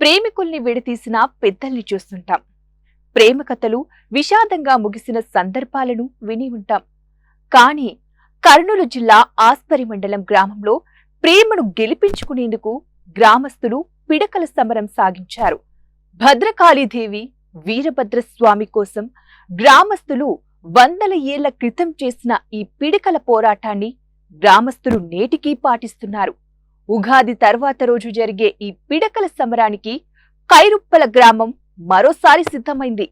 ప్రేమికుల్ని విడతీసిన పెద్దల్ని చూస్తుంటాం. ప్రేమ కథలు విషాదంగా ముగిసిన సందర్భాలను విని ఉంటాం. కానీ కర్నూలు జిల్లా ఆస్పరి మండలం గ్రామంలో ప్రేమను గెలిపించుకునేందుకు గ్రామస్తులు పిడకల సమరం సాగించారు. భద్రకాళీదేవి వీరభద్రస్వామి కోసం గ్రామస్తులు వందల ఏళ్ళ క్రితం చేసిన ఈ పిడకల పోరాటాన్ని గ్రామస్తులు నేటికీ పాటిస్తున్నారు. ఉగాది తర్వాత రోజు జరిగే ఈ పిడకల సమరానికి కైరుప్పల గ్రామం మరోసారి సిద్ధమైంది.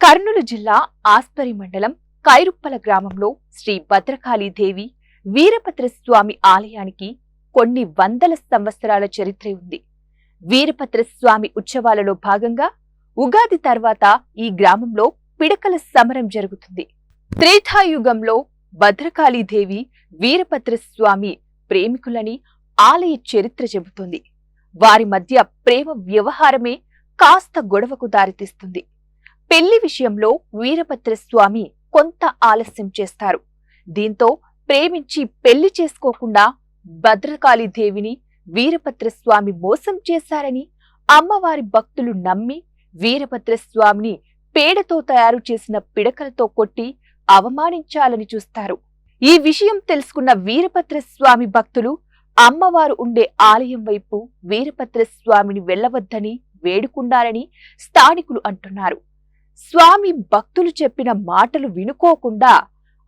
కర్నూలు జిల్లా ఆస్పరి మండలం కైరుప్పల గ్రామంలో శ్రీ భద్రకాళీదేవి వీరభద్రస్వామి ఆలయానికి కొన్ని వందల సంవత్సరాల చరిత్ర ఉంది. వీరభద్రస్వామి ఉత్సవాలలో భాగంగా ఉగాది తర్వాత ఈ గ్రామంలో పిడకల సమరం జరుగుతుంది. త్రేతాయుగంలో భద్రకాళీదేవి వీరభద్రస్వామి ప్రేమికులని ఆలయ చరిత్ర చెబుతుంది. వారి మధ్య ప్రేమ వ్యవహారమే కాస్త గొడవకు దారితీస్తుంది. పెళ్ళి విషయంలో వీరభద్రస్వామి కొంత ఆలస్యం చేస్తారు. దీంతో ప్రేమించి పెళ్ళి చేసుకోకుండా భద్రకాళీదేవిని వీరభద్రస్వామి మోసం చేశారని అమ్మవారి భక్తులు నమ్మి వీరభద్రస్వామిని పేడతో తయారు చేసిన పిడకలతో కొట్టి అవమానించాలని చూస్తారు. ఈ విషయం తెలుసుకున్న వీరభద్రస్వామి భక్తులు అమ్మవారు ఉండే ఆలయం వైపు వీరభద్రస్వామిని వెళ్ళవద్దని వేడుకున్నారని స్థానికులు అంటున్నారు. స్వామి భక్తులు చెప్పిన మాటలు వినుకోకుండా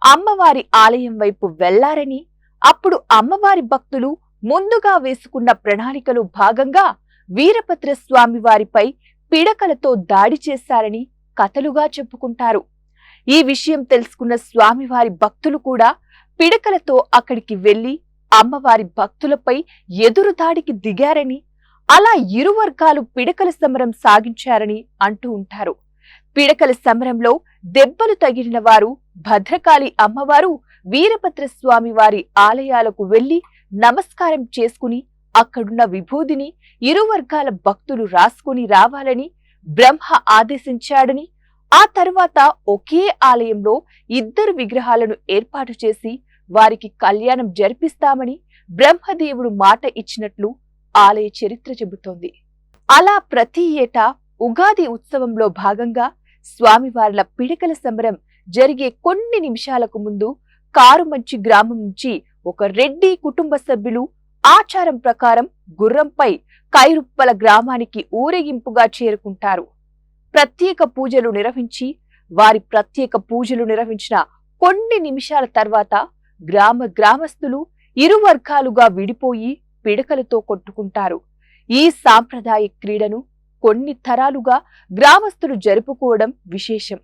అమ్మవారి ఆలయం వైపు వెళ్ళారని అప్పుడు అమ్మవారి భక్తులు ముందుగా వేసుకున్న ప్రణాళికలో భాగంగా వీరభద్రస్వామి వారిపై పిడకలతో దాడి చేశారని కథలుగా చెప్పుకుంటారు. ఈ విషయం తెలుసుకున్న స్వామివారి భక్తులు కూడా పిడకలతో అక్కడికి వెళ్ళి అమ్మవారి భక్తులపై ఎదురు దాడికి దిగారని అలా ఇరు వర్గాలు పిడకల సమరం సాగించారని అంటూ ఉంటారు. పిడకల సమరంలో దెబ్బలు తగిలిన వారు భద్రకాళి అమ్మవారు వీరభద్రస్వామి వారి ఆలయాలకు వెళ్ళి నమస్కారం చేసుకుని అక్కడున్న విభూదిని ఇరు వర్గాల భక్తులు రాసుకుని రావాలని బ్రహ్మ ఆదేశించాడని ఆ తర్వాత ఒకే ఆలయంలో ఇద్దరు విగ్రహాలను ఏర్పాటు చేసి వారికి కళ్యాణం జరిపిస్తామని బ్రహ్మదేవుడు మాట ఇచ్చినట్లు ఆలయ చరిత్ర చెబుతోంది. అలా ప్రతి ఏటా ఉగాది ఉత్సవంలో భాగంగా స్వామివార్ల పిడకల సమరం జరిగే కొన్ని నిమిషాలకు ముందు కారుమంచి గ్రామం నుంచి ఒక రెడ్డి కుటుంబ సభ్యులు ఆచారం ప్రకారం గుర్రంపై కైరుప్పల గ్రామానికి ఊరేగింపుగా చేరుకుంటారు. ప్రత్యేక పూజలు నిర్వహించి వారి ప్రత్యేక పూజలు నిర్వహించిన కొన్ని నిమిషాల తర్వాత గ్రామ గ్రామస్తులు ఇరు వర్గాలుగా విడిపోయి పిడకలతో కొట్టుకుంటారు. ఈ సాంప్రదాయ క్రీడను కొన్ని తరాలుగా గ్రామస్తులు జరుపుకోవడం విశేషం.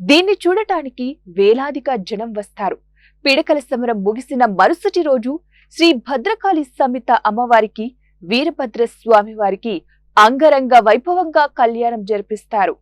దీన్ని చూడటానికి వేలాదిగా జనం వస్తారు. పిడకల సమరం ముగిసిన మరుసటి రోజు శ్రీ భద్రకాళి సమిత అమ్మవారికి వీరభద్ర స్వామివారికి అంగరంగ వైభవంగా కళ్యాణం జరిపిస్తారు.